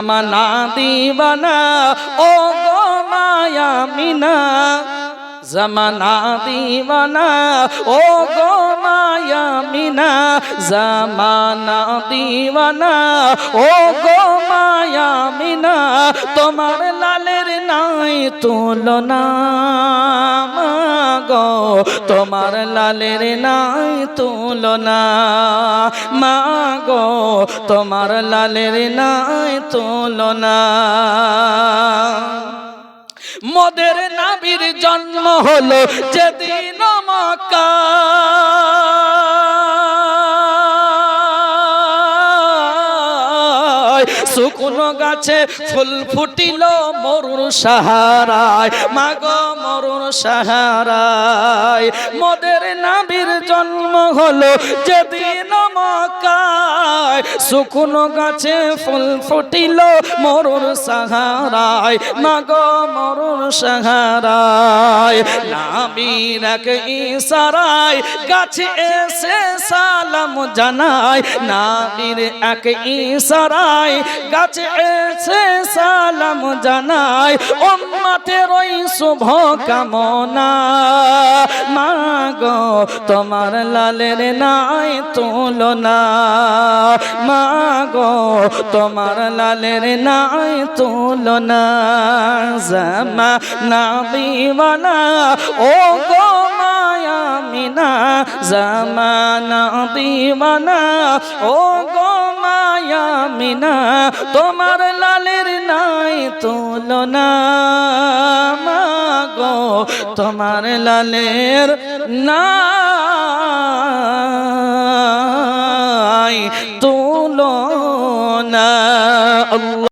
জামানা দিবানা ও গো মায়া মিনা। জামানা দিবানা ও গো মায়া মিনা। জামানা দিবানা ও গো মায়া মিনা। তোমার লালের নাই তুলনা। তোমার লালের নাই তুলনা। মা গো, তোমার লালের নাই তুলনা। মদের নাবির জন্ম হলো যেদিন মক্কা। শুকনো গাছে ফুল ফুটিল মরুর সাহারায়। মাগ মরুর সাহারায়। মদের নাবির জন্ম হলো যেদিন মক্কায় শুকনো গাছে ফুল ফুটিল মরুর সাহারায়। মাগ মরুর সাহারায়, নাবির এক ইসারায় গাছে এসে সালাম জানায়, নাবির এক ইসারায় গাছে এসে সালাম জানায়, উম্মতের ওই শুভ কামনা। মাগো তোমার লালের নাই তুলনা। মাগো তোমার লালের নাই তুলনা, জামা না দিওয়ানা, ও গো মায়া মিনা জামানা ও গো মায়া মিনা, তোমার লালের নাই তুলনা মাগো তোমার লালের নাই তুলনা। আল্লাহ